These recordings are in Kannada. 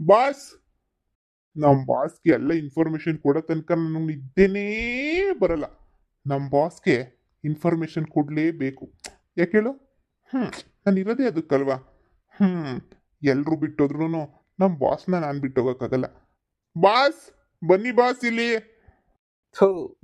ಬಾಸ್ ನಮ್ಮ ಬಾಸ್ಗೆ ಎಲ್ಲ ಇನ್ಫಾರ್ಮೇಶನ್ ಕೊಡೋ ತನಕ ನನಗೆ ನಿದ್ದೆನೇ ಬರಲ್ಲ. ನಮ್ಮ ಬಾಸ್ಗೆ ಇನ್ಫಾರ್ಮೇಶನ್ ಕೊಡಲೇಬೇಕು. ಯಾಕೆ ಹೇಳು? ಹ್ಞೂ ನಾನು ಇರೋದೇ ಅದಕ್ಕಲ್ವಾ? ಹ್ಞೂ ಎಲ್ಲರೂ ಬಿಟ್ಟೋದ್ರೂ ನಮ್ಮ ಬಾಸ್ನ ನಾನು ಬಿಟ್ಟೋಗೋಕ್ಕಾಗಲ್ಲ ಬಾಸ್, ಬನ್ನಿ ಬಾಸ್ ಇಲ್ಲಿ.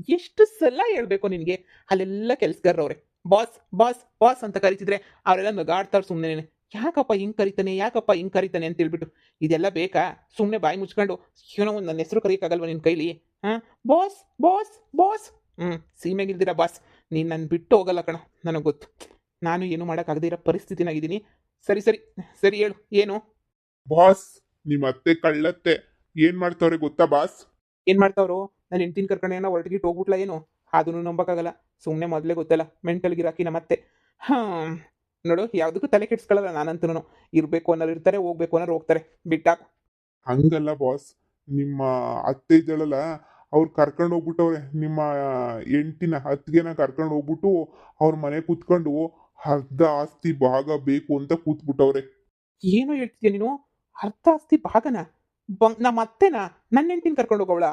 ಎಷ್ಟು ಸಲ ಹೇಳ್ಬೇಕು ನಿನಗೆ? ಅಲ್ಲೆಲ್ಲ ಕೆಲ್ಸಗಾರವ್ರೆ ಬಾಸ್ ಬಾಸ್ ಬಾಸ್ ಅಂತ ಕರಿತಿದ್ರೆ ಅವರೆಲ್ಲ ನಗಾಡ್ತಾರೆ ಸುಮ್ಮನೆ ಯಾಕಪ್ಪ ಹಿಂಗೆ ಕರಿತಾನೆ ಯಾಕಪ್ಪ ಹಿಂಗೆ ಕರಿತಾನೆ ಅಂತ ಹೇಳ್ಬಿಟ್ಟು ಇದೆಲ್ಲ ಬೇಕಾ? ಸುಮ್ಮನೆ ಬಾಯಿ ಮುಚ್ಕೊಂಡು ಏನೋ ಒಂದು ನನ್ನ ಹೆಸರು ಕರೆಯೋಕ್ಕಾಗಲ್ವ ನಿನ್ನ ಕೈಲಿ? ಹಾಂ? Boss boss boss. ಹ್ಞೂ ಸೀಮೆಗಿಲ್ದಿರ ಬಾಸ್. ನೀನು ನನ್ನ ಬಿಟ್ಟು ಹೋಗಲ್ಲ ಕಣ ನನಗೆ ಗೊತ್ತು. ನಾನು ಏನು ಮಾಡೋಕ್ಕಾಗದೇ ಇರೋ ಪರಿಸ್ಥಿತಿನಾಗಿದ್ದೀನಿ ಸರಿ ಸರಿ ಸರಿ ಹೇಳು ಏನು? ಬಾಸ್ ನಿಮ್ಮ ಅತ್ತೆ ಕಳ್ಳತ್ತೆ. ಏನು ಮಾಡ್ತಾವ್ರೆ ಗೊತ್ತಾ ಬಾಸ್? ಏನು ಮಾಡ್ತಾವ್ರು? ನಾನು ಹೆಂಡ್ತಿನ ಕರ್ಕೊಂಡು ಏನೋ ಹೊರಟಿಗಿಟ್ಟು ಹೋಗ್ಬಿಟ್ಲ ಏನು? ಅದನ್ನು ನಂಬಕ್ಕಾಗಲ್ಲ. ಸುಮ್ಮನೆ ಮೊದಲೇ ಗೊತ್ತಲ್ಲ ಮೆಂಟಲ್ಗಿರಾಕಿ ನಮ್ಮತ್ತೆ. ಹಾಂ ನೋಡು ಯಾವುದಕ್ಕೂ ತಲೆ ಕೆಡ್ಸ್ಕೊಳ್ಳಲ್ಲ ನಾನಂತೂ ಇರ್ಬೇಕು ಅನ್ನೋರು ಇರ್ತಾರೆ ಹೋಗ್ಬೇಕು ಅನ್ನೋರು ಹೋಗ್ತಾರೆ. ಬಿಟ್ಟಾಕು. ಹಂಗಲ್ಲ ಬಾಸ್ ನಿಮ್ಮ ಅತ್ತೆ ಇದ್ದಾಳಲ್ಲ ಅವ್ರು ಕರ್ಕೊಂಡು ಹೋಗ್ಬಿಟ್ಟವ್ರೆ. ನಿಮ್ಮ ಎಂಟಿನ ಅತ್ತಿಗೆನ ಕರ್ಕೊಂಡು ಹೋಗ್ಬಿಟ್ಟು ಅವ್ರ ಮನೆ ಕೂತ್ಕೊಂಡು ಅರ್ಧ ಆಸ್ತಿ ಭಾಗ ಬೇಕು ಅಂತ ಕೂತ್ಬಿಟ್ಟವ್ರೆ. ಏನು ಹೇಳ್ತಿದ್ಯಾ ನೀನು? ಅರ್ಧ ಆಸ್ತಿ ಭಾಗನ? ನಮ್ಮ ಅತ್ತೆನಾ? ನನ್ನ ಹೆಂಡ್ತಿನ ಕರ್ಕೊಂಡು ಹೋಗವಳ?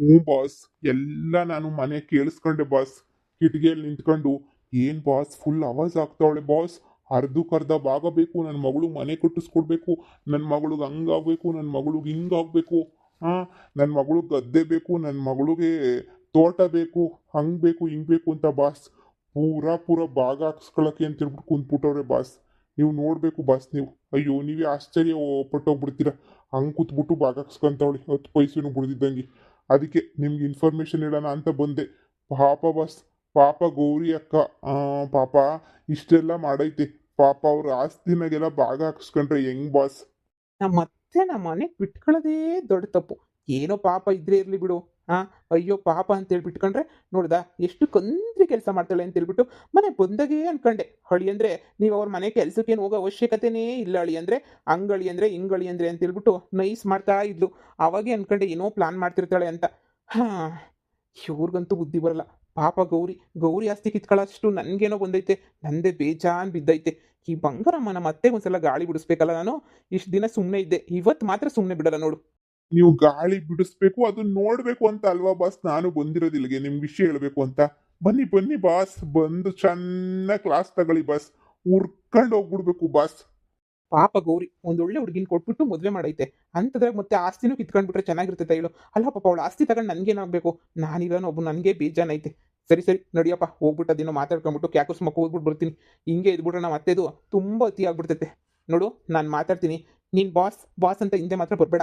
ಹ್ಞೂ ಬಾಸ್ ಎಲ್ಲ ನಾನು ಮನೆ ಕೇಳಿಸ್ಕೊಂಡೆ ಬಾಸ್ ಕಿಟಕಿಯಲ್ಲಿ ನಿಂತ್ಕೊಂಡು ಏನ್ ಬಾಸ್ ಫುಲ್ ಆವಾಜ್ ಆಗ್ತಾವಳೆ ಬಾಸ್ ಅರ್ಧಕ್ಕರ್ಧ ಭಾಗ ಬೇಕು ನನ್ನ ಮಗಳು ಮನೆ ಕಟ್ಟಿಸ್ಕೊಡ್ಬೇಕು. ನನ್ನ ಮಗಳಿಗೆ ಹಂಗಾಗ್ಬೇಕು ನನ್ನ ಮಗಳಿಗೆ ಹಿಂಗಾಗಬೇಕು ಹಾಂ? ನನ್ನ ಮಗಳಿಗೆ ಗದ್ದೆ ಬೇಕು. ನನ್ನ ಮಗಳಿಗೆ ತೋಟ ಬೇಕು. ಹಂಗೆ ಬೇಕು, ಹಿಂಗೆ ಬೇಕು ಅಂತ ಬಾಸ್ ಪೂರಾ, ಪೂರ ಭಾಗ ಹಾಕ್ಸ್ಕೊಳಕ್ಕೆ ಅಂತ ಹೇಳ್ಬಿಟ್ಟು ಕುಂತ್ಬಿಟ್ಟವ್ರೆ ಬಾಸ್ ನೀವು ನೋಡಬೇಕು ಬಾಸ್ ನೀವು. ಅಯ್ಯೋ, ನೀವೇ ಆಶ್ಚರ್ಯ ಪಟ್ಟೋಗ್ಬಿಡ್ತೀರ. ಹಂಗ್ ಕೂತ್ಬಿಟ್ಟು ಭಾಗ ಹಾಕ್ಸ್ಕೊಂತವಳಿ. ಹತ್ತು ಪೈಸೆನೂ ಬಿಡ್ದಿದ್ದಂಗೆ. ಅದಕ್ಕೆ ನಿಮ್ಗೆ ಇನ್ಫಾರ್ಮೇಷನ್ ಹೇಳೋಣ ಅಂತ ಬಂದೆ. ಪಾಪ ಬಸ್ ಪಾಪ ಗೌರಿ ಅಕ್ಕ ಪಾಪ ಇಷ್ಟೆಲ್ಲ ಮಾಡೈತಿ. ಪಾಪ ಅವ್ರ ಆಸ್ತಿನಾಗೆಲ್ಲ ಭಾಗ ಹಾಕ್ಸ್ಕೊಂಡ್ರೆ ಹೆಂಗ್ ಬಾಸ್ ನಮ್ಮ ಅತ್ತೆ ನಮ್ಮ ಮನೆಗೆ ಬಿಟ್ಕೊಳ್ಳೋದೇ ದೊಡ್ಡ ತಪ್ಪು. ಏನೋ ಪಾಪ ಇದ್ರೆ ಇರ್ಲಿ ಬಿಡು ಹಾ ಅಯ್ಯೋ ಪಾಪ ಅಂತ ಹೇಳಿ ಬಿಟ್ಕೊಂಡ್ರೆ ನೋಡ್ದ, ಎಷ್ಟು ಕಂದ್ರಿ ಕೆಲಸ ಮಾಡ್ತಾಳೆ ಅಂತ ಹೇಳ್ಬಿಟ್ಟು ಮನೆ ಬಂದಾಗೇ ಅನ್ಕೊಂಡೆ. ಹಳಿ ಅಂದ್ರೆ ನೀವು ಅವ್ರ ಮನೆ ಕೆಲ್ಸಕ್ಕೇನು ಹೋಗೋ ಅವಶ್ಯಕತೆನೇ ಇಲ್ಲ ಅಳಿ ಅಂದ್ರೆ, ಅಂಗಳಿ ಅಂದ್ರೆ ಹಿಂಗಳಿ ಅಂದ್ರೆ ಅಂತ ಹೇಳ್ಬಿಟ್ಟು ನೈಸ್ ಮಾಡ್ತಾ ಇದ್ಲು. ಅವಾಗೇ ಅನ್ಕೊಂಡೆ ಏನೋ ಪ್ಲಾನ್ ಮಾಡ್ತಿರ್ತಾಳೆ ಅಂತ. ಹಾ, ಇವ್ರಿಗಂತೂ ಬುದ್ಧಿ ಬರಲ್ಲ. ಪಾಪ ಗೌರಿ ಗೌರಿ ಆಸ್ತಿ ಕಿತ್ಕೊಳ್ಳೋಷ್ಟು ನನಗೇನೋ ಬಂದೈತೆ ನಂದೇ ಬೇಜಾನ್ ಬಿದ್ದೈತೆ. ಈ ಬಂಗಾರಮ್ಮ ನಮ್ಮ ಮತ್ತೆ ಒಂದ್ಸಲ ಗಾಳಿ ಬಿಡಿಸ್ಬೇಕಲ್ಲ ನಾನು? ಇಷ್ಟು ದಿನ ಸುಮ್ಮನೆ ಇದ್ದೆ ಇವತ್ತು ಮಾತ್ರ ಸುಮ್ಮನೆ ಬಿಡಲ್ಲ ನೋಡು. ನೀವು ಗಾಳಿ ಬಿಡಿಸ್ಬೇಕು ಅದನ್ನ ನೋಡ್ಬೇಕು ಅಂತ ಅಲ್ವಾ ಬಾಸ್ ನಾನು ಬಂದಿರೋದಿಲ್ಲಗೆ ನಿಮ್ ನಿಮ್ಗೆ ವಿಷಯ ಹೇಳ್ಬೇಕು ಅಂತ. ಬನ್ನಿ ಬನ್ನಿ ಬಾಸ್ ಬಂದು ಚೆನ್ನಾಗಿ ಕ್ಲಾಸ್ ತಗೊಳ್ಳಿ ಬಾಸ್ ಉರ್ಕೊಂಡು ಹೋಗ್ಬಿಡ್ಬೇಕು ಬಾಸ್ ಪಾಪ ಗೌರಿ ಒಂದೊಳ್ಳೆ ಹುಡುಗಿನ ಕೊಟ್ಬಿಟ್ಟು ಮದುವೆ ಮಾಡೈತೆ. ಅಂತದ್ರಾಗ ಮತ್ತೆ ಆಸ್ತಿನೂ ಕಿತ್ಕೊಂಡ್ಬಿಟ್ರೆ ಚೆನ್ನಾಗಿರ್ತೈತೆ ಹೇಳು ಅಲ್ಲ ಪಾಪ ಅವಳು ಆಸ್ತಿ ತಗೊಂಡು ನನಗೇನಾಗಬೇಕು ನಾನಿರೋನು ಒಬ್ಬ ನನಗೆ ಬೇಜಾನೈತೆ ಸರಿ ಸರಿ ನಡಿಯಪ್ಪ ಹೋಗ್ಬಿಟ್ಟು ಅದೇನೋ ಮಾತಾಡ್ಕೊಂಡ್ಬಿಟ್ಟು ಕ್ಯಾಕುಸ್ ಮಕ್ಕ ಹೋಗ್ಬಿಟ್ಟು ಬರ್ತೀನಿ. ಹಿಂಗೆ ಇದ್ಬಿಟ್ರೆ ನಮ್ಮ ಅತ್ತೆದು ತುಂಬ ಅತಿ ಆಗ್ಬಿಡ್ತೈತೆ. ನೋಡು ನಾನು ಮಾತಾಡ್ತೀನಿ. ನೀನು ಬಾಸ್ ಬಾಸ್ ಅಂತ ಹಿಂದೆ ಮಾತ್ರ ಬರಬೇಡ.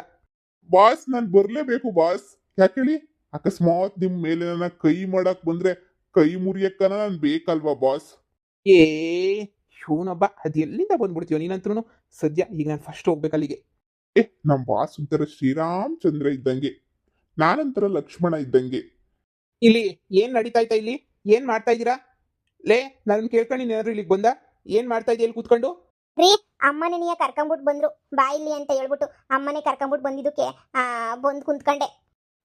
ಬಾಸ್ ನಾನು ಬರಲೇಬೇಕು ಬಾಸ್ ಯಾಕೆ ಹೇಳಿ? ಅಕಸ್ಮಾತ್ ನಿಮ್ ಮೇಲೆ ನನ್ನ ಕೈ ಮಾಡಕ್ ಬಂದ್ರೆ ಕೈ ಮುರಿಯಕ್ಕನ ನಾನು ಬೇಕಲ್ವಾ ಬಾಸ್ ಏ ಇವನೊಬ್ಬ ಅದು ಎಲ್ಲಿಂದ ಬಂದ್ಬಿಡ್ತೀಯೋ ನೀನಂತ್ರೂ ಸದ್ಯ ಈಗ ನಾನು ಫಸ್ಟ್ ಹೋಗ್ಬೇಕು ಅಲ್ಲಿಗೆ. ಏ ನಮ್ಮ ಬಾಸ್ ಒಂಥರ ಶ್ರೀರಾಮಚಂದ್ರ ಇದ್ದಂಗೆ. ನಾನಂತರ ಲಕ್ಷ್ಮಣ ಇದ್ದಂಗೆ. ಇಲ್ಲಿ ಏನ್ ನಡೀತಾ ಇತ್ತ ಇಲ್ಲಿ? ಏನ್ ಮಾಡ್ತಾ ಇದೀರಾ ಲೇ ನಾನ್ ಕೇಳ್ಕೊಂಡು ಏನಾದ್ರು ಇಲ್ಲಿಗೆ ಬಂದ? ಏನ್ ಮಾಡ್ತಾ ಇದೆಯಾ ಇಲ್ಲಿ ಕೂತ್ಕೊಂಡು? ರೀ ಅಮ್ಮನೇ ನೀಯ ಕರ್ಕೊಂಬಿಟ್ಟು ಬಂದ್ರು. ಬಾ ಇಲ್ಲಿ ಅಂತ ಹೇಳ್ಬಿಟ್ಟು ಅಮ್ಮನೇ ಕರ್ಕೊಂಬಿಟ್ಟು ಬಂದಿದ್ದಕ್ಕೆ ಆ ಬಂದು ಕುಂತ್ಕೊಂಡೆ.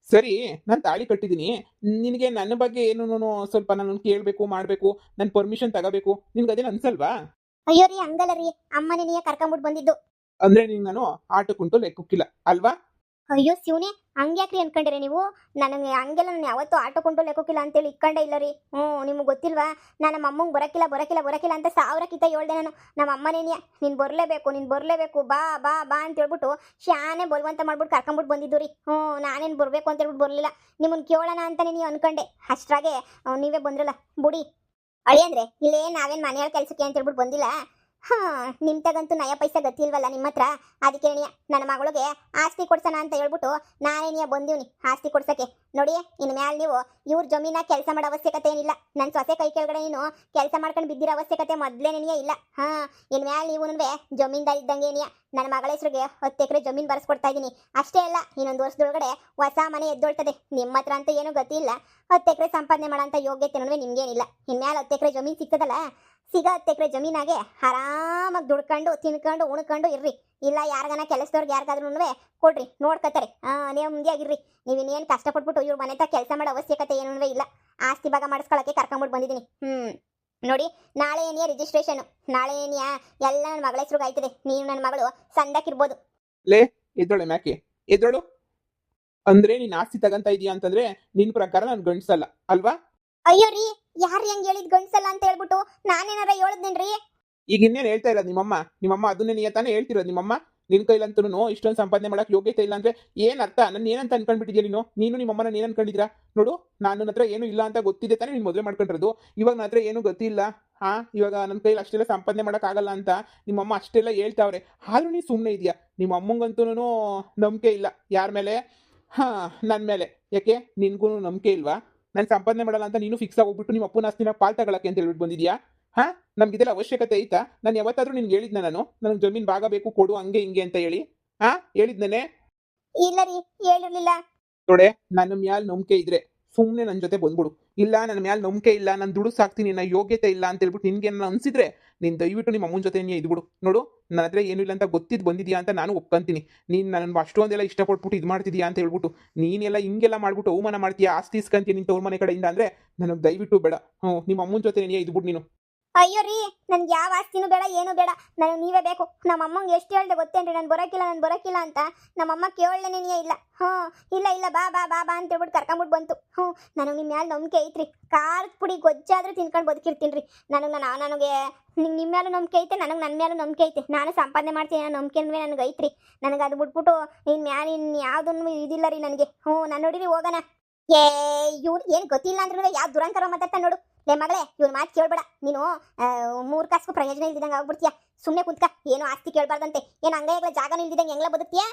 ಸರಿ ನಾನು ತಾಳಿ ಕಟ್ಟಿದೀನಿ ನಿನಗೆ ನನ್ನ ಬಗ್ಗೆ ಏನು ಸ್ವಲ್ಪ ನಾನು ಕೇಳಬೇಕು ಮಾಡಬೇಕು ನನ್ನ ಪರ್ಮಿಷನ್ ತಗೋಬೇಕು ನಿನ್ಗೆ ಅದೇನು ಅನ್ಸಲ್ವಾ? ಅಯ್ಯೋ ರೀ ಹಂಗಲ್ಲ ರೀ. ಅಮ್ಮ ನೀಯ ಕರ್ಕೊಂಬಿಟ್ಟು ಬಂದಿದ್ದು. ಅಂದ್ರೆ ನೀನು ನಾನು ಆಟಕ್ಕುಂಟು ಲೆಕ್ಕಕ್ಕಿಲ್ಲ ಅಲ್ವಾ? ಅಯ್ಯೋ ಶಿವನೇ, ಹಂಗ್ಯಾಕ್ರಿ ಅನ್ಕೊಂಡಿರಿ ನೀವು? ನನಗೆ ಹಂಗೆಲ್ಲ ನಾನು ಯಾವತ್ತೂ ಆಟೋ ಕೊಂಡು ಲೆಕ್ಕೋಕಿಲ್ಲ ಅಂತೇಳಿ ಇಕ್ಕಂಡೆ ಇಲ್ಲ ರೀ. ಹ್ಞೂ, ನಿಮ್ಗೆ ಗೊತ್ತಿಲ್ವಾ? ನಾನು ನಮ್ಮ ಅಮ್ಮಂಗೆ ಬರಕಿಲ್ಲ ಬರಕಿಲ್ಲ ಬರಕಿಲ್ಲ ಅಂತ ಸಾವಿರಕ್ಕಿಂತ ಕಿತ ಹೇಳ್ದೆ ನಾನು. ನಮ್ಮ ಅಮ್ಮನೇನಿಯ ನೀನು ಬರಲೇಬೇಕು ನೀನು ಬರಲೇಬೇಕು, ಬಾ ಬಾ ಬಾ ಅಂತ ಹೇಳ್ಬಿಟ್ಟು ಶಾನೆ ಬರುವಂತ ಮಾಡ್ಬಿಟ್ಟು ಕರ್ಕೊಂಬಿಟ್ಟು ಬಂದಿದ್ದು ರೀ. ಹ್ಞೂ, ನಾನೇನು ಬರಬೇಕು ಅಂತ ಹೇಳ್ಬಿಟ್ಟು ಬರಲಿಲ್ಲ. ನಿಮ್ಮನ್ನು ಕೇಳೋಣ ಅಂತಾನೆ ನೀವು ಅನ್ಕೊಂಡೆ. ಅಷ್ಟ್ರಾಗೆ ನೀವೇ ಬಂದ್ರಲ್ಲ, ಬುಡಿ. ಅಳಿ ಅಂದರೆ, ಇಲ್ಲೇ ನಾವೇನು ಮನೆಯವ್ರ ಕೆಲಸಕ್ಕೆ ಅಂತ ಹೇಳ್ಬಿಟ್ಟು ಬಂದಿಲ್ಲ. ಹಾ ನಿಮ್ ತಗಂತೂ ನಯ ಪೈಸಾ ಗತಿ ಇಲ್ವಲ್ಲ ನಿಮ್ಮ ಹತ್ರ ಅದಕ್ಕೆ ನನ್ನ ಮಗಳಿಗೆ ಆಸ್ತಿ ಕೊಡ್ಸೋಣ ಅಂತ ಹೇಳ್ಬಿಟ್ಟು ನಾನೇನಿಯ ಬಂದೀವ್ನಿ ಆಸ್ತಿ ಕೊಡ್ಸಕ್ಕೆ ನೋಡಿ ಇನ್ನು ಮ್ಯಾಲ ನೀವು ಇವ್ರ ಜಮೀನ ಕೆಲಸ ಮಾಡೋ ಅವಶ್ಯಕತೆ ಏನಿಲ್ಲ. ನನ್ನ ಸೊಸೆ ಕೈ ಕೆಳಗಡೆ ನೀನು ಕೆಲಸ ಮಾಡ್ಕೊಂಡು ಬಿದ್ದಿರೋ ಅವಶ್ಯಕತೆ ಮೊದಲೇ ನಿನಗೆ ಇಲ್ಲ. ಹಾ ಇನ್ನು ಮ್ಯಾಲ ನೀವು ಜಮೀನ್ದಾರ್ ಇದ್ದಂಗೆ ನನ್ನ ಮಗಳ ಹೆಸರಿಗೆ ಹತ್ತು ಎಕರೆ ಜಮೀನು ಬರ್ಸ್ಕೊಡ್ತಾ ಇದ್ದೀನಿ. ಅಷ್ಟೇ ಅಲ್ಲ, ಇನ್ನೊಂದು ವರ್ಷದೊಳಗಡೆ ಹೊಸ ಮನೆ ಎದ್ದೊಳ್ತದೆ. ನಿಮ್ಮ ಹತ್ರ ಅಂತ ಏನೂ ಗತಿ ಇಲ್ಲ ಹತ್ತು ಎಕರೆ ಸಂಪಾದನೆ ಮಾಡೋಂಥ ಯೋಗ್ಯತೆ ನಡುವೆ ನಿಮ್ಗೇನಿಲ್ಲ. ಇನ್ಮೇಲೆ ಹತ್ತು ಎಕರೆ ಜಮೀನು ಸಿಗ್ತದಲ್ಲ ಸಿಗೋ ಹತ್ತು ಎಕರೆ ಜಮೀನಾಗೆ, ಆರಾಮಾಗಿ ದುಡ್ಕೊಂಡು, ತಿನ್ಕೊಂಡು, ಉಣ್ಕೊಂಡು ಇರ್ರಿ. ಇಲ್ಲ ಯಾರಿಗಾನ ಕೆಲಸದವ್ರಿಗೆ ಯಾರಿಗಾದ್ರೂ ಕೊಡ್ರಿ, ನೋಡ್ಕೊತಾರೆ. ನೆಮ್ಮದಿಯಾಗಿರ್ರಿ. ನೀವು ಇನ್ನೇನು ಕಷ್ಟಪಟ್ಬಿಟ್ಟು ಇವ್ರ ಮನೆ ಕೆಲಸ ಮಾಡೋ ಅವಶ್ಯಕತೆ ಏನೂ ಇಲ್ಲ. ಆಸ್ತಿ ಭಾಗ ಮಾಡಿಸ್ಕೊಳಕ್ಕೆ ಕರ್ಕೊಂಬಿಟ್ಟು ಬಂದಿದ್ದೀನಿ ಹ್ಮ್. ನೋಡಿ ನಾಳೆ ಏನಿಯ ರಿಜಿಸ್ಟ್ರೇಷನ್ ನಾಳೆ ಏನಿಯ ಎಲ್ಲ ನನ್ನ ಮಗಳ ಹೆಸರು ಆಯ್ತದೆ ನೀವು ನನ್ನ ಮಗಳು ಸಂದಕ್ಕಿರ್ಬೋದು. ಎದ್ದೊಳೆ ಮ್ಯಾಕೆ. ಎದ್ದೋಳು. ಅಂದ್ರೆ ನೀನ್ ಆಸ್ತಿ ತಗಂತ ಇದೀಯ ಅಂತಂದ್ರೆ ನಿನ್ ಪ್ರಕಾರ ನಾನು ಗಂಡಸಲ್ಲ, ಅಲ್ವಾ? ಅಯ್ಯೋ ರೀ, ಯಾರು ಹೆಂಗ್ ಹೇಳಿದ್ ಗಂಡ್ಸಲ್ಲ ಅಂತ ಹೇಳ್ಬಿಟ್ಟು ನಾನೇನಾರ ಹೇಳದ್ನೇನ್ರಿ? ಈಗ ಇನ್ನೇನು ಹೇಳ್ತಾ ಇರೋದು ನಿಮ್ಮಮ್ಮ? ನಿಮ್ಮಮ್ಮ ಅದನ್ನೇ ನೀ ತಾನೇ ಹೇಳ್ತಿರೋದು ನಿಮ್ಮಮ್ಮ? ನಿನ್ ಕೈಲಂತೂ ಇಷ್ಟೊಂದು ಸಂಪಾದನೆ ಮಾಡಕ್ ಯೋಗ್ಯತೆ ಇಲ್ಲ ಅಂದ್ರೆ ಏನ್ ಅರ್ಥ? ನನ್ನ ಏನಂತ ಅನ್ಕೊಂಡ್ಬಿಟ್ಟಿದ್ಯಾ ನೀನು? ನೀನು ನಿಮ್ಮಮ್ಮನ ಏನ್ ಅನ್ಕೊಂಡಿದ್ರಾ ನೋಡು, ನಾನು ನನ್ನ ಏನು ಇಲ್ಲ ಅಂತ ಗೊತ್ತಿದೆ ತಾನೇ ನೀನು ಮದುವೆ ಮಾಡ್ಕೊಂಡಿರೋದು. ಇವಾಗ ನನ್ನ ಹತ್ರ ಏನು ಗೊತ್ತಿಲ್ಲ. ಹಾ, ಇವಾಗ ನನ್ನ ಕೈಲಿ ಅಷ್ಟೆಲ್ಲ ಸಂಪಾದನೆ ಮಾಡಕ್ ಆಗಲ್ಲ ಅಂತ ನಿಮ್ಮಮ್ಮ ಅಷ್ಟೆಲ್ಲ ಹೇಳ್ತಾವ್ರೆ. ಆದ್ರೂ ನೀ ಸುಮ್ಮನೆ ಇದೆಯಾ? ನಿಮ್ಮ ಅಮ್ಮಂಗಂತೂ ನಂಬಿಕೆ ಇಲ್ಲ. ಯಾರ ಮೇಲೆ? ಹಾ ನನ್ನ ಮೇಲೆ. ಯಾಕೆ? ನಿನ್ಗೂ ನಂಬಿಕೆ ಇಲ್ವಾ? ನಾನು ಸಂಪಾದನೆ ಮಾಡಲ್ಲ ಅಂತ ನೀನು ಫಿಕ್ಸ್ ಆಗೋಗ್ಬಿಟ್ಟು ನಿಮ್ಮ ಅಪ್ಪನ ಆಸ್ತಿನ ಪಾಲ್ ತಗೊಳಕ್ಕೆ ಅಂತ ಹೇಳ್ಬಿಟ್ಟು ಬಂದಿದ್ಯಾ? ಹಾ? ನಮ್ಗೆ ಇದೆಲ್ಲ ಅವಶ್ಯಕತೆ ಐತಾ ನಾನು ಯಾವತ್ತಾದ್ರೂ ನಿನ್ಗೆ ಹೇಳಿದ್ನ ನಾನು. ನನಗೆ ಜಮೀನ್ ಭಾಗ ಬೇಕು ಕೊಡು ಹಂಗೆ ಹಿಂಗೆ ಅಂತ ಹೇಳಿ. ಹಾ? ಹೇಳಿದ್ನೇ ಇಲ್ಲ ರೀ ಹೇಳಿರ್ಲಿಲ್ಲ. ನೋಡೆ ನನ್ನ ಮ್ಯಾಲ್ ನಂಬಿಕೆ ಇದ್ರೆ. ಸುಮ್ಮನೆ ನನ್ನ ಜೊತೆ ಬಂದ್ಬಿಡು. ಇಲ್ಲ ನನ್ನ ಮ್ಯಾಲೆ ನಂಬಿಕೆ ಇಲ್ಲ, ನಾನು ದುಡ್ಡು ಸಾಕ್ತೀನಿ ನನ್ನ ಯೋಗ್ಯತೆ ಇಲ್ಲ ಅಂತ ಹೇಳ್ಬಿಟ್ಟು ನಿನ್ಗೆ ನಾನು ಅನ್ಸಿದ್ರೆ ನೀನು ದಯವಿಟ್ಟು ನಿಮ್ಮ ಅಮ್ಮನ ಜೊತೆ ನೀ ಇದ್ಬಿಡು. ನೋಡು ನನ್ನ ಹತ್ರ ಏನೂ ಇಲ್ಲ ಅಂತ ಗೊತ್ತಿದ್ದು ಬಂದಿದ್ಯಾ ಅಂತ ನಾನು ಒಪ್ಕೊಂತೀನಿ. ನೀನು ನನ್ನ ಅಷ್ಟೊಂದೆಲ್ಲ ಇಷ್ಟಪಟ್ಬಿಟ್ಟು ಇದು ಮಾಡ್ತಿದ್ಯಾ ಅಂತ ಹೇಳ್ಬಿಟ್ಟು, ನೀನೆಲ್ಲ ಹಿಂಗೆಲ್ಲ ಮಾಡ್ಬಿಟ್ಟು ಅವಮಾನ ಮಾಡ್ತೀಯಾ, ಆಸ್ತಿ ಇಸ್ಕೊಂತೀಯ ನಿನ್ನ ತವ್ರ ಮನೆ ಕಡೆಯಿಂದ ಅಂದರೆ ನನಗೆ ದಯವಿಟ್ಟು ಬೇಡ. ಹ್ಞೂ ನಿಮ್ಮ ಅಮ್ಮನ ಜೊತೆ ಇದ್ಬಿಡು ನೀನು. ಅಯ್ಯೋ ರೀ, ನನ್ಗೆ ಯಾವ ಆಸ್ತಿನೂ ಬೇಡ, ಏನೂ ಬೇಡ. ನನಗೆ ನೀವೇ ಬೇಕು. ನಮ್ಮ ಅಮ್ಮಂಗೆ ಎಷ್ಟು ಹೇಳ್ದೆ ಗೊತ್ತೇನ್ರಿ, ನಾನು ಬರೋಕಿಲ್ಲ ನಾನು ಬರೋಕಿಲ್ಲ ಅಂತ. ನಮ್ಮಮ್ಮ ಕೇಳಲೇನೇ ಇಲ್ಲ. ಹ್ಞೂ, ಇಲ್ಲ ಇಲ್ಲ, ಬಾ ಬಾ ಬಾ ಬಾ ಅಂತ ಹೇಳ್ಬಿಟ್ಟು ಕರ್ಕೊಂಬಿಟ್ಟು ಬಂತು. ಹ್ಞೂ, ನನಗೆ ನಿಮ್ಮ ಮ್ಯಾಲೆ ನಂಬಿಕೆ ಐತ್ರಿ. ಖಾರದ ಪುಡಿ ಗೊಜ್ಜಾದ್ರೂ ತಿನ್ಕೊಂಡು ಬದುಕಿರ್ತೀನಿ ನನಗೆ ನಾನು ನನಗೆ ನಿಮ್ಮ ಮೇಲೂ ನಂಬಿಕೆ ಐತೆ, ನನಗೆ ನನ್ನ ಮೇಲೂ ನಂಬಿಕೆ ಐತೆ. ನಾನು ಸಂಪಾದನೆ ಮಾಡ್ತೀನಿ ಅನ್ನೋ ನಂಬಿಕೆ ನನಗೆ ಐತ್ರಿ. ನನಗೆ ಅದು ಬಿಟ್ಬಿಟ್ಟು ಇನ್ನು ಮ್ಯಾಲೆ ಇನ್ನು ಯಾವುದನ್ನು ಇದಿಲ್ಲ ರೀ ನನಗೆ. ಹ್ಞೂ, ನಾನು ನೋಡಿರಿ, ಹೋಗೋಣ. ಏ ಇವ್ರು ಏನು ಗೊತ್ತಿಲ್ಲ ಅಂದ್ರೂ ಯಾವ ದುರಂಕರ ಮಾತಾಡ್ತಾನೆ ನೋಡು. ಲೇ ಮಗಳೇ ಇವ್ರ ಮಾತು ಕೇಳ್ಬೇಡ. ನೀನು ಮೂರ್ ಕಾಸು ಪ್ರಯೋಜನ ಇಲ್ದಿದಂಗೆ ಆಗ್ಬಿಡ್ತೀಯ? ಸುಮ್ಮನೆ ಕುಂತ್ಕ. ಏನು ಆಸ್ತಿ ಕೇಳ್ಬಾರ್ದಂತೆ. ಏನು ಹಂಗ ಜಾಗ ಇಲ್ದಿದಂಗೆ ಹೆಂಗ್ಲ ಬದುಕ್ತೀಯ?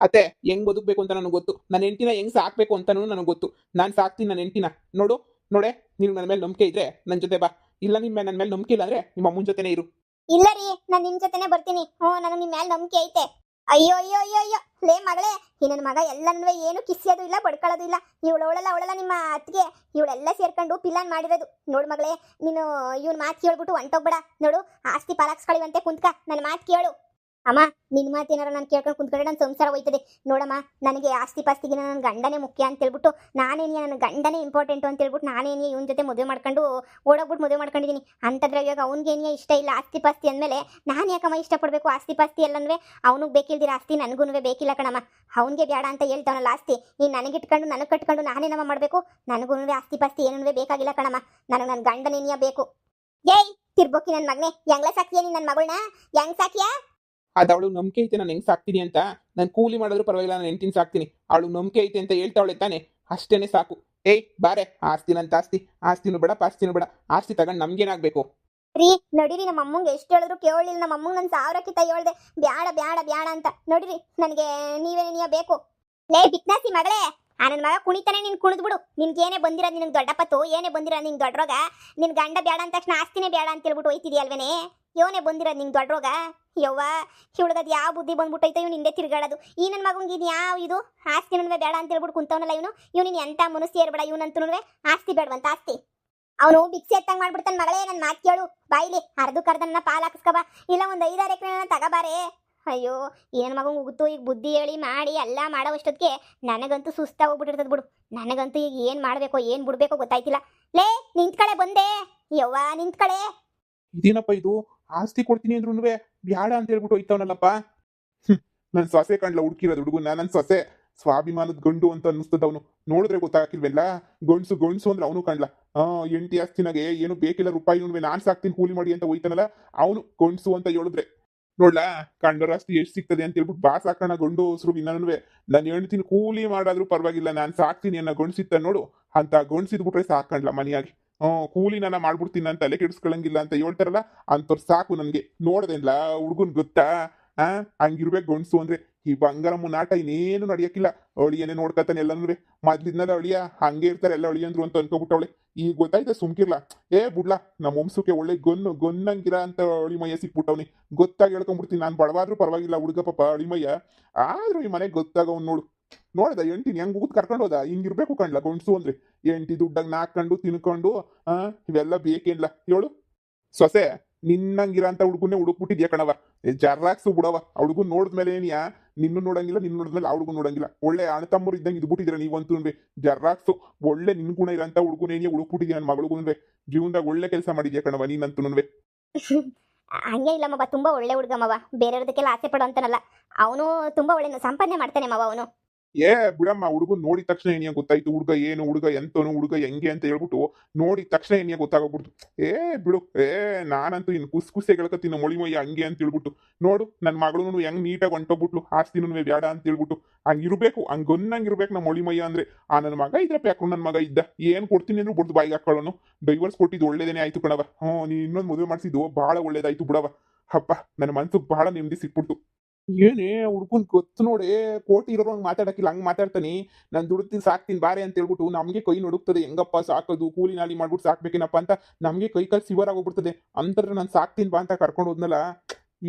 ಅತ್ತೆ ಹೆಂಗ್ ಬದುಕ್ಬೇಕು ಅಂತ ನನಗೆ ಗೊತ್ತು. ನನ್ನ ಹೆಂಡತಿನ ಹೆಂಗ್ ಸಾಕ್ಬೇಕು ಅಂತಾನು ನನಗೆ ಗೊತ್ತು. ನಾನು ಸಾಕ್ತೀನಿ ನನ್ನ ಹೆಂಡತಿನ. ನೋಡು ನೋಡೆ ನೀನು ನನ್ನ ಮೇಲೆ ನಂಬಿಕೆ ಇದ್ರೆ ನನ್ನ ಜೊತೆ ಬಾ. ಇಲ್ಲ ನಿಮ್ಮ ನನ್ನ ಮೇಲೆ ನಂಬಿಕೆ ಇಲ್ಲ ಅಂದ್ರೆ ನಿಮ್ಮ ಅಮ್ಮನ ಜೊತೆನೇ ಇರು. ಇಲ್ಲ ರೀ ನಾನು ನಿಮ್ ಜೊತೆನೆ ಬರ್ತೀನಿ. ಹ್ಞೂ ನನಗೆ ನಿಮ್ಮ ಮೇಲೆ ನಂಬಿಕೆ ಐತೆ. ಅಯ್ಯೋ ಅಯ್ಯೋ ಅಯ್ಯೋ ಅಯ್ಯೋ. ಲೇ ಮಗಳೇ, ಈ ನನ್ನ ಮಗ ಎಲ್ಲನೂ ಏನು ಕಿಸಿಯೋದು ಇಲ್ಲ ಬಡ್ಕೊಳ್ಳೋದು ಇಲ್ಲ. ಇವಳು ಅವಳಲ್ಲ ಅವಳಲ್ಲ ನಿಮ್ಮ ಅತ್ತಿಗೆ. ಇವಳೆಲ್ಲ ಸೇರ್ಕೊಂಡು ಪಿಲಾನ್ ಮಾಡಿರೋದು. ನೋಡು ಮಗಳೇ, ನೀನು ಇವ್ನ ಮಾತು ಕೇಳ್ಬಿಟ್ಟು ಹೊಂಟೋಗ್ಬೇಡ ನೋಡು, ಆಸ್ತಿ ಪಾಲಾಕ್ಸ್ಗಳಿವಂತೆ ಕುಂತ್ಕ. ನನ್ನ ಮಾತು ಕೇಳು. ಅಮ್ಮ, ನಿನ್ ಮಾತೇನಾರ ನಾನು ಕೇಳ್ಕೊಂಡು ಕುಂತ್ಕೊಂಡ್ರೆ ನನ್ನ ಸಂಸಾರ ಹೋಯ್ತದೆ. ನೋಡಮ್ಮ, ನನಗೆ ಆಸ್ತಿ ಪಾಸ್ತಿಗಿನ ನನ್ನ ಗಂಡನೇ ಮುಖ್ಯ ಅಂತ ಹೇಳ್ಬಿಟ್ಟು ನಾನೇನಿಯ ನನ್ನ ಗಂಡನೇ ಇಂಪಾರ್ಟೆಂಟು ಅಂತ ಹೇಳ್ಬಿಟ್ಟು ನಾನೇನಿಯ ಇವನ ಜೊತೆ ಮದುವೆ ಮಾಡ್ಕೊಂಡು ಓಡೋಗ್ಬಿಟ್ಟು ಮದುವೆ ಮಾಡ್ಕೊಂಡಿದ್ದೀನಿ ಅಂತಂದ್ರೆ ಇವಾಗ ಅವ್ನಿಗೇನಿಯ ಇಷ್ಟ ಇಲ್ಲ ಆಸ್ತಿ ಪಾಸ್ತಿ ಅಂದಮೇಲೆ, ನಾನು ಯಾಕಮ್ಮ ಇಷ್ಟಪಡಬೇಕು ಆಸ್ತಿ ಪಾಸ್ತಿ ಅಲ್ಲಂದ್ರೆ ಅವ್ನಿಗೆ ಬೇಕಿಲ್ದಿರ ಆಸ್ತಿ ನನಗೂ ಬೇಕಿಲ್ಲ ಕಣಮ್ಮ. ಅವ್ನಿಗೆ ಬೇಡ ಅಂತ ಹೇಳ್ತಾವನಲ್ಲ ಆಸ್ತಿ. ನೀನು ನನಗಿಟ್ಕೊಂಡು, ನನಗೆ ಕಟ್ಕೊಂಡು ನಾನೇನಮ್ಮ ಮಾಡಬೇಕು. ನನಗೂ ಆಸ್ತಿ ಪಾಸ್ತಿ ಏನೂ ಬೇಕಾಗಿಲ್ಲ ಕಣಮ್ಮ. ನನಗೆ ನನ್ನ ಗಂಡನೇನಿಯ ಬೇಕು. ಏಯ್ ತಿರ್ಬೋಕಿ ನನ್ನ ಮಗನೇ. ಹೆಂಗ್ಲ ಸಾಕಿಯ ನೀನು ನನ್ನ ಮಗಳನ್ನ ಹೆಂಗ್ ಸಾಕಿಯಾ? ಅದು ಅವಳು ನಂಬಿಕೆ ಐತೆ, ನಾನು ಹೆಂಗ್ ಸಾಕ್ತೀನಿ ಅಂತ. ನಾನು ಕೂಲಿ ಮಾಡಿದ್ರು ಪರವಾಗಿಲ್ಲ, ನಾನು ಎಂಟಿನ ಸಾಕ್ತೀನಿ. ಅವಳು ನಂಬಿಕೆ ಐತೆ ಅಂತ ಹೇಳ್ತಾವಳೆ ತಾನೆ. ಅಷ್ಟೇನೆ ಸಾಕು. ಏಯ್, ಬಾರೆ. ಆಸ್ತಿನಂತ ಆಸ್ತಿ. ಆಸ್ತಿನೂ ಬೇಡ, ಪಾಸ್ತಿನೂ ಬೇಡ. ಆಸ್ತಿ ತಗೊಂಡು ನಮ್ಗೇನಾಗಬೇಕು ರೀ, ನೋಡಿರಿ ನಮ್ಮ ಅಮ್ಮಂಗೆ ಎಷ್ಟು ಹೇಳಿದ್ರು ಕೇಳಲಿಲ್ಲ ನಮ್ಮ ಅಮ್ಮಂಗೆ ನನ್ನ ಸಾವಿರಕ್ಕಿಂತ ಹೇಳ್ದೆ, ಬ್ಯಾಡ ಬ್ಯಾಡ ಬ್ಯಾಡ ಅಂತ. ನೋಡಿರಿ, ನನಗೆ ನೀವೇ ಬೇಕು? ಲೇ ಬಿಕ್ನಾಸಿ ಮಗಳೇ! ಆ ನನ್ನ ಮಗ, ಕುಣಿತಾನೆ ನೀನು ಕುಣಿದ್ಬಿಡು ನಿನ್ಗೆ ಏನೇ ಬಂದಿರ ನಿನಗೆ ದೊಡ್ಡಪ್ಪತ್ತು ಏನೇ ಬಂದಿರ ನಿಂಗೆ ದೊಡ್ಡರೋಗ ನಿನ್ ಗಂಡ ಬೇಡ ಅಂದ ತಕ್ಷಣ ಆಸ್ತಿನೇ ಬೇಡ ಅಂತ ಹೇಳ್ಬಿಟ್ಟು ಹೋಯ್ತಿದ್ಯಲ್ವೇನೆ ಯೋನೇ ಬಂದಿರೋದು ನಿಂಗೆ ದೊಡ್ಡರೋಗ ಯವ್ವ ಇವಳಿಗದು ಯಾವ ಬುದ್ಧಿ ಬಂದ್ಬಿಟ್ಟೈತೆ ಇವ್ನು ಹಿಂದೆ ತಿರ್ಗಾಡೋದು. ಈ ನನ್ನ ಮಗಂಗೆ ಇದು ಯಾವ ಇದು? ಆಸ್ತಿ ನನ್ವೆ ಬೇಡ ಅಂತ ಹೇಳ್ಬಿಟ್ಟು ಕುಂತವನಲ್ಲ ಇವನು? ಇವನು ಎಂತ ಮನಸ್ಸು ಏರ್ಬೇಡ ಇವನಂತೂ ಆಸ್ತಿ ಬೇಡವಂತ ಆಸ್ತಿ. ಅವನು ಬಿಕ್ಸಿ ಎತ್ತಂಗ್ ಮಾಡ್ಬಿಡ್ತಾನ ಮಗಳೇ ನನ್ನ ಮಾತು ಕೇಳು. ಬಾಯಿಲಿ ಅರ್ಧ ನನ್ನ ಪಾಲ್ ಹಾಕಿಸ್ಕಬಾ ಇಲ್ಲ, ಒಂದು ಐದಾರು ಎಕರೆ ತಗಬಾರೆ ಅಯ್ಯೋ, ಏನು ಮಗಂಗೆ ಉಗುತ್ತು ಈಗ ಬುದ್ಧಿ ಹೇಳಿ ಮಾಡಿ ಎಲ್ಲ ಮಾಡೋವಷ್ಟೊತ್ತಿಗೆ ನನಗಂತೂ ಸುಸ್ತಾಗಿ ಹೋಗ್ಬಿಟ್ಟಿರ್ತದೆ ಬಿಡು. ನನಗಂತೂ ಈಗ ಏನು ಮಾಡಬೇಕೋ, ಏನು ಬಿಡ್ಬೇಕೋ ಗೊತ್ತಾಯ್ತಿಲ್ಲ. ಲೇ, ನಿಂತ್ಕಳೆ ಬಂದೆ. ಯವ್ವ, ನಿಂತ್ಕಳೆ. ಇದೇನಪ್ಪ ಇದು? ಆಸ್ತಿ ಕೊಡ್ತೀನಿ ಅಂದ್ರೂ ಬ್ಯಾಡ ಅಂತ ಹೇಳ್ಬಿಟ್ಟು ಹೋಯ್ತವನಲ್ಲಪ್ಪ. ನನ್ನ ಸೊಸೆ ಕಂಡ್ಲ ಹುಡುಕಿರೋದು ಹುಡುಗನ ನನ್ನ ಸೊಸೆ. ಸ್ವಾಭಿಮಾನದ ಗಂಡು ಅಂತ ಅನ್ನಿಸ್ತದ ಅವನು. ನೋಡಿದ್ರೆ ಗೊತ್ತಾಗಿಲ್ವೆಲ್ಲ ಗಂಡ್ಸು ಗಂಡ್ಸು ಅಂದ್ರೆ ಅವನು ಕಂಡ್ಲ ಆ ಎಂಟಿ ಆಸ್ತಿನಾಗೆ ಏನು ಬೇಕಿಲ್ಲ ರೂಪಾಯಿ ನಾನ್ ಸಾಕ್ತೀನಿ, ಕೂಲಿ ಮಾಡಿ ಅಂತ ಹೋಯ್ತಾನಲ್ಲ? ಅವನು ಗಂಡ್ಸು ಅಂತ ಹೇಳಿದ್ರೆ ನೋಡ್ಲಾ ಕಂಡರ ಎಷ್ಟು ಸಿಗ್ತದೆ ಅಂತ ಹೇಳ್ಬಿಟ್ಟು ಬಾ ಸಾಕಣ ಗಂಡು ಹೊಸರು ಇನ್ನೂ ನಾನು ಹೇಳ್ತೀನಿ, ಕೂಲಿ ಮಾಡಾದ್ರೂ ಪರವಾಗಿಲ್ಲ, ನಾನು ಸಾಕ್ತೀನಿ ಅನ್ನ ಗಂಡ್ಸಿತ್ತ ನೋಡು. ಅಂತ ಗಂಡ್ಸಿದ್ಬಿಟ್ರೆ ಸಾಕಂಡ್ಲ ಮನೆಯಾಗಿ. ಹ್ಞೂ, ಕೂಲಿ ನಾನು ಮಾಡ್ಬಿಡ್ತೀನಿ ನಾನು ತಲೆ ಕೆಡಿಸ್ಕೊಳಂಗಿಲ್ಲ ಅಂತ ಹೇಳ್ತಾರಲ್ಲ ಅಂತವ್ರು ಸಾಕು ನನಗೆ. ನೋಡ್ದೇನ್ಲ ಹುಡುಗನ್ ಗೊತ್ತಾ? ಆ, ಹಂಗಿರ್ಬೇಕು ಗಂಡ್ಸು ಅಂದ್ರೆ. ಈ ಬಂಗಾರ ಮುನ್ನಾಟ ಇನ್ನೇನು ನಡೆಯಕ್ಕಿಲ್ಲ. ಅಳಿಯನೇ ನೋಡ್ಕತಾನೆ ಎಲ್ಲನೂ ಮೊದ್ಲಿದ್ನಲ್ಲ ಅಳಿಯ ಹಂಗೆ ಇರ್ತಾರೆ ಎಲ್ಲ ಅಳಿಯಂದ್ರು ಅಂತ ಅನ್ಕೊಬಿಟ್ಟವಳೆ. ಈಗ ಗೊತ್ತಾಯ್ತಾ ಸುಮ್ಕಿರ್ಲಾ? ಏ ಬಿಡ್ಲಾ, ನಮ್ಮ ವಂಶಕ್ಕೆ ಒಳ್ಳೆ ಗೊನ್ನು, ಗೊನ್ನಂಗಿರ ಅಂತ ಅಳಿಮಯ್ಯ ಸಿಕ್ಬಿಟ್ಟವ್ನಿ. ಗೊತ್ತಾಗಿ ಹೇಳ್ಕೊಂಡ್ಬಿಡ್ತೀನಿ ನಾನು ಬಡವಾದ್ರೂ ಪರವಾಗಿಲ್ಲ ಹುಡುಗ ಪಾಪ ಅಳಿಮಯ್ಯ. ಆದ್ರೂ ಈ ಮನೆಗೆ ಗೊತ್ತಾಗವ್ ನೋಡು. ನೋಡ್ದ ಎಂಟಿನ ಹೆಂಗ್ ಊದ್ ಕರ್ಕೊಂಡು ಹೋದ ಹಿಂಗಿರ್ಬೇಕು ಕಣ್ಲ ಗೊಂಡ್ಸು ಅಂದ್ರೆ. ಎಂಟಿ ದುಡ್ಡಾಗ ನಾಕೊಂಡು ತಿನ್ಕೊಂಡು, ಆ, ಇವೆಲ್ಲ ಬೇಕೇನ್ಲ? ಹೇಳು. ಸೊಸೆ ನಿನ್ನಂಗಿರ ಅಂತ ಹುಡುಕ್ ಹುಡುಕ್ಬಿಟ್ಟಿದ್ಯಾ ಕಣವ ಜರ್ರಾಕ್ಸು ಬಿಡವ ಹುಡುಗು ಹುಡುಗನ್ ನೋಡಿದ್ಮೇಲೆ ಏನಿಯಾ? ನಿನ್ನ ನೋಡಂಗಿಲ್ಲ, ನಿನ್ನ ನೋಡಿದ್ಮೇಲೆ ಹುಡುಗು ನೋಡಂಗಿಲ್ಲ. ಒಳ್ಳೆ ಅಣ್ಣತಮ್ಮರು ಇದ್ದಂಗೆ ಇದ್ಬಿಟ್ಟಿದ್ದೀರ ನೀವಂತೂ ಜರ್ರಾಕ್ಸು, ಒಳ್ಳೆ ನಿನ್ ಗುಣ ಇರಂತ ಹುಡುಗನೇನಿಯ ಹುಡುಕ್ಬಿಟ್ಟಿದ್ಯಾ ನನ್ನ ಮಗಳಿಗೂ ಜೀವನದಾಗ ಒಳ್ಳೆ ಕೆಲಸ ಮಾಡಿದ್ಯಾ ಕಣವ ನೀನಂತೂ ಹಂಗೆ ಇಲ್ಲ ಮವ ತುಂಬಾ ಒಳ್ಳೆ ಹುಡುಗ ಮವ ಬೇರೆಯವ್ರದಕ್ಕೆಲ್ಲ ಆಸೆ ಪಡೋ ಅಂತನಲ್ಲ. ಅವನು ತುಂಬಾ ಒಳ್ಳೆ ಸಂಪಾದನೆ ಮಾಡ್ತಾನೆ ಮವ ಅವನು. ಏ ಬಿಡಮ್ಮ ಹುಡುಗ ನೋಡಿದ ತಕ್ಷಣ ಏನಿಯ ಗೊತ್ತಾಯ್ತು? ಹುಡುಗ ಏನು? ಹುಡುಗ ಎಂತನು? ಹುಡುಗ ಹೆಂಗೆ ಅಂತ ಹೇಳ್ಬಿಟ್ಟು ನೋಡಿದ ತಕ್ಷಣ ಏನಿಯ ಗೊತ್ತಾಗೋಗ್ಬಿಡ್ತು. ಏ ಬಿಡು, ಏ ನಾನಂತೂ ಇನ್ನು ಕುಸ್ ಕುಸೆ ತಿನ್ನ ಮೊಳಿ ಮೊಯ್ಯ ಹಂಗೆ ಅಂತ ಹೇಳ್ಬಿಟ್ಟು ನೋಡು ನನ್ನ ಮಗಳು ಹೆಂಗ್ ನೀಟಾಗಿ ಹೊಂಟೋಗ್ಬಿಟ್ಲು ಆಸ್ತಿನೂ ಬೇಡ ಅಂತ ಹೇಳ್ಬಿಟ್ಟು ಹಂಗಿರ್ಬೇಕು ಹಂಗೊಂದಂಗಿರ್ಬೇಕು ನಮ್ಮ ಮೊಳಿಮಯ್ಯ ಅಂದ್ರೆ. ಆ ನನ್ನ ಮಗ ಇದ್ರೆ ಪ್ಯಾಕು ನನ್ನ ಮಗ ಇದ್ದ? ಏನ್ ಕೊಡ್ತೀನಿ ಅಂದ್ರೂ ಬಿಡ್ದು ಬಾಯಿಗೆ ಹಾಕೊಳ್ಳೋನು ಡೈವರ್ಸ್ ಕೊಟ್ಟಿದ್ದು ಒಳ್ಳೇದೇನೆ ಆಯ್ತು ಕಣವ ಹ್ಞೂ ನೀ ಇನ್ನೊಂದು ಮದುವೆ ಮಾಡಿಸಿದ್ದು ಬಹಳ ಒಳ್ಳೇದಾಯ್ತು ಬಿಡವ ಹಪ್ಪ ನನ್ನ ಮನ್ಸು ಬಹಳ ನೆಮ್ಮದಿ ಸಿಕ್ಬಿಡ್ತು. ಏನೇ ಹುಡ್ಕೊಂಡ್ ಗೊತ್ತು ನೋಡಿ ಕೋಟಿ ಇರೋರು ಹಂಗೆ ಮಾತಾಡಕ್ಕಿಲ್ಲ, ಹಂಗೆ ಮಾತಾಡ್ತಾನೆ. ನಾನು ದುಡ್ತೀನಿ ಸಾಕ್ತೀನಿ, ಬಾರೆ ಅಂತ ಹೇಳ್ಬಿಟ್ಟು ನಮಗೆ ಕೈ ನಡುಕ್ತದೆ ಹೆಂಗಪ್ಪ ಸಾಕೋದು, ಕೂಲಿ ನಾಲಿ ಮಾಡ್ಬಿಟ್ಟು ಸಾಕ್ಬೇಕೇನಪ್ಪ ಅಂತ ನಮಗೆ ಕೈ ಕಾಲು ಸಿವರ್ ಆಗೋಗ್ಬಿಡ್ತದೆ. ಅಂತಂದ್ರೆ ನಾನು ಸಾಕ್ತೀನಿ ಬಾ ಅಂತ ಕರ್ಕೊಂಡು ಹೋದ್ನಲ್ಲ,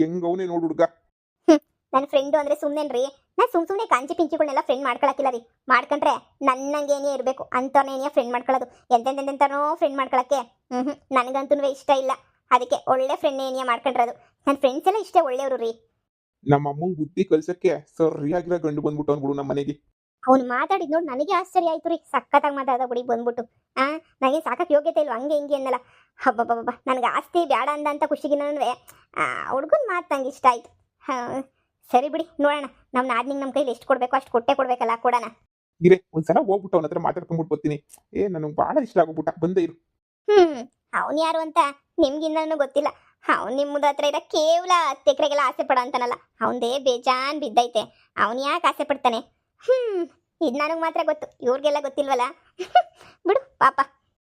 ಹೆಂಗ್ ಅವನೇ ನೋಡು ಹುಡುಗ. ನನ್ನ ಫ್ರೆಂಡು ಅಂದ್ರೆ ಸುಮ್ಮನೆನ್ರಿ ನಾ ಸುಮ್ ಸುಮ್ಮನೆ ಕಾಂಚಿ ಪಿಂಚಿಗಳನ್ನೆಲ್ಲ ಫ್ರೆಂಡ್ ಮಾಡ್ಕೊಳಕಿಲ್ಲ ರೀ. ಮಾಡ್ಕೊಂಡ್ರೆ ನನ್ನಂಗೇನೇ ಇರಬೇಕು ಅಂತನೇನೇ ಫ್ರೆಂಡ್ ಮಾಡ್ಕೊಳ್ಳೋದು ಎಂತೆಂತೆಂತನೋ ಫ್ರೆಂಡ್ ಮಾಡ್ಕೊಳಕ್ಕೆ. ಹ್ಞೂ ಹ್ಞೂ ನನಗಂತೂ ಇಷ್ಟ ಇಲ್ಲ. ಅದಕ್ಕೆ ಒಳ್ಳೆ ಫ್ರೆಂಡ್ ಏನಿಯ ಮಾಡ್ಕೊಂಡ್ರದು. ನನ್ನ ಫ್ರೆಂಡ್ಸ್ ಎಲ್ಲ ಇಷ್ಟೇ ಒಳ್ಳೆಯವರು ರೀ. ನಮ್ಮ ಅಮ್ಮಂಗ್ ಬುದ್ಧಿ ಕಲ್ಸಕ್ಕೆ ಸರಿಯಾಗಿರೋ ಗಂಡು ಬಂದ್ಬಿಟ್ಟು ಅಂದ್ಬಿಡು ನಮ್ಮ ಮನೆಗೆ ಅವ್ನು ಮಾತಾಡಿದ್ ನೋಡಿ ನನಗೆ ಆಶ್ಚರ್ಯ ಆಯ್ತು ರೀ. ಸಖತ್ತಾಗಿ ಮಾತಾಡ್ದ ಬಿಡಿ ಬಂದ್ಬಿಟ್ಟು. ಆ ನನಗೆ ಸಾಕಕ್ಕೆ ಯೋಗ್ಯತೆ ಇಲ್ವ? ಹಂಗೆ ಹಿಂಗೆ ಅನ್ನಲ್ಲ. ಹಬ್ಬಬ್ಬಬ್ಬ ನನಗೆ ಆಸ್ತಿ ಬೇಡ ಅಂದ ಅಂತ ಖುಷಿಗೆ ನನಗೆ ಹುಡ್ಗನ ಮಾತು ನಂಗೆ ಇಷ್ಟ ಆಯ್ತು. ಸರಿ ಬಿಡಿ ನೋಡೋಣ. ನಮ್ಮ ನಾದ್ನಿಗೆ ನಮ್ಮ ಕೈಲಿ ಎಷ್ಟು ಕೊಡ್ಬೇಕು ಅಷ್ಟು ಕೊಟ್ಟೆ ಕೊಡ್ಬೇಕಲ್ಲ ಕೊಡೋಣ. ಇರೇ ಒಂದ್ಸಲ ಹೋಗ್ಬಿಟ್ಟು ಅವನ ಹತ್ರ ಮಾತಾಡ್ಕೊಂಡ್ಬಿಟ್ಟು ಬರ್ತೀನಿ ಏ ನನಗೆ ಭಾಳ ಇಷ್ಟ ಆಗೋಗ್ಬಿಟ್ಟ. ಬಂದೇ ಇರು. ಹ್ಮ್ ಅವನು ಯಾರು ಅಂತ ನಿಮ್ಗಿನ್ನೂ ಗೊತ್ತಿಲ್ಲ. ಅವ್ನು ನಿಮ್ಮದು ಹತ್ರ ಇರೋ ಕೇವಲ ಹತ್ತು ಆಸೆ ಪಡೋ ಅಂತಾನಲ್ಲ ಅವನದೇ ಬೇಜಾನ್ ಬಿದ್ದೈತೆ, ಅವನು ಯಾಕೆ ಆಸೆ ಪಡ್ತಾನೆ? ಹ್ಮ್, ಇದು ನನಗೆ ಮಾತ್ರ ಗೊತ್ತು, ಇವ್ರಿಗೆಲ್ಲ ಗೊತ್ತಿಲ್ವಲ್ಲ? ಬಿಡು, ಪಾಪ.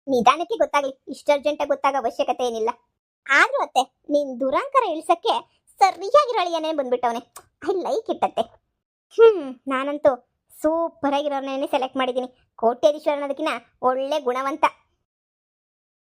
ನಿಧಾನಕ್ಕೆ ಗೊತ್ತಾಗ್ಲಿ, ಇಷ್ಟು ಅರ್ಜೆಂಟಾಗಿ ಗೊತ್ತಾಗೋ ಅವಶ್ಯಕತೆ ಏನಿಲ್ಲ. ಆದ್ರೂ ಅತ್ತೆ, ನೀನ್ ದುರಾಂಕರ ಇಳ್ಸಕ್ಕೆ ಸರಿಯಾಗಿರೋ ಅಳಿಯನೇ ಬಂದ್ಬಿಟ್ಟವನೆ ಐ ಲೈಕ್ ಇಟ್ಟತ್ತೆ ಹ್ಮ್, ನಾನಂತೂ ಸೂಪರ್ ಆಗಿರೋನೇನೆ ಸೆಲೆಕ್ಟ್ ಮಾಡಿದ್ದೀನಿ. ಕೋಟ್ಯಾಧೀಶ್ವರ ಅನ್ನೋದಕ್ಕಿಂತ ಒಳ್ಳೆ ಗುಣವಂತ.